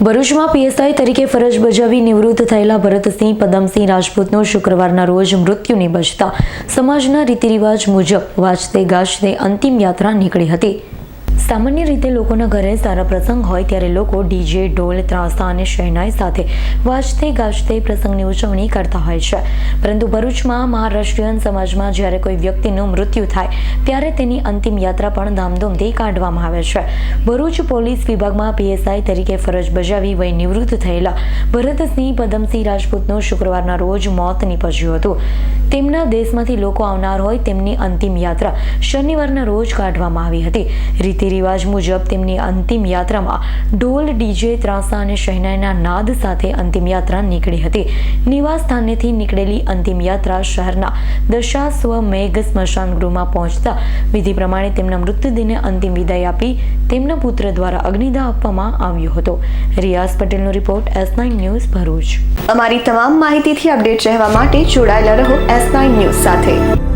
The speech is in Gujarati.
ભરૂચમાં પીએસઆઈ તરીકે ફરજ બજાવી નિવૃત્ત થયેલા ભરતસિંહ પદમસિંહ રાજપૂતનો શુક્રવારના રોજ મૃત્યુ નિપજતા સમાજના રીતિરિવાજ મુજબ વાજતે ગાજતે અંતિમ યાત્રા નીકળી હતી. સામાન્ય રીતે લોકોના ઘરે સારા પ્રસંગ હોય ત્યારે લોકો ડીજે ઢોલ, ત્રાસા અને શહેનાઈ સાથે વાજતે ગાજતે પ્રસંગની ઉજવણી કરતા હોય છે. પરંતુ ભરૂચમાં મહારાષ્ટ્રીયન સમાજમાં જ્યારે કોઈ વ્યક્તિનું મૃત્યુ થાય, ત્યારે તેની અંતિમ યાત્રા પણ ધામધૂમથી કાઢવામાં આવે છે. ભરૂચ પોલીસ વિભાગમાં પીએસઆઈ તરીકે ફરજ બજાવી વય નિવૃત્ત થયેલા ભરતસિંહ પદમસિંહ રાજપૂતનું શુક્રવારના રોજ મોત નીપજ્યું હતું. તેમના દેશમાંથી લોકો આવનાર હોય તેમની અંતિમ યાત્રા શનિવારના રોજ કાઢવામાં આવી હતી. રીતિ રિવાજ મુજબ તેમની અંતિમ યાત્રામાં ઢોલ, ડીજે, ત્રાસા અને શહેનાઈના નાદ સાથે અંતિમ યાત્રા નીકળી હતી. નિવાસ સ્થાનેથી નીકળેલી અંતિમ યાત્રા શહેરના દશાસ્વ મેઘ સ્મશાન ગૃહમાં પહોંચતા વિધિ પ્રમાણે તેમના મૃતદેહને અંતિમ વિદાય આપી તેમના પુત્ર દ્વારા અગ્નિદાહ આપવામાં આવ્યો હતો. રિયાઝ પટેલનો report S nine news Bharuch. અમારી તમામ માહિતીથી અપડેટ રહેવા માટે જોડાયેલા રહો એસ નાઇન ન્યૂઝ સાથે.